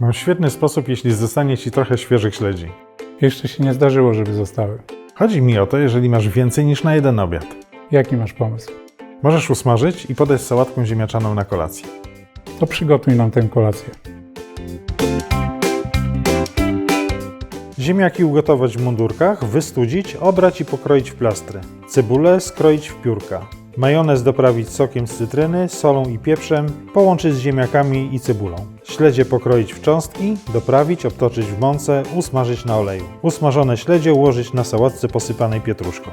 Mam świetny sposób, jeśli zostanie Ci trochę świeżych śledzi. Jeszcze się nie zdarzyło, żeby zostały. Chodzi mi o to, jeżeli masz więcej niż na jeden obiad. Jaki masz pomysł? Możesz usmażyć i podać z sałatką ziemniaczaną na kolację. To przygotuj nam tę kolację. Ziemniaki ugotować w mundurkach, wystudzić, obrać i pokroić w plastry. Cebulę skroić w piórka. Majonez doprawić sokiem z cytryny, solą i pieprzem, połączyć z ziemniakami i cebulą. Śledzie pokroić w cząstki, doprawić, obtoczyć w mące, usmażyć na oleju. Usmażone śledzie ułożyć na sałatce posypanej pietruszką.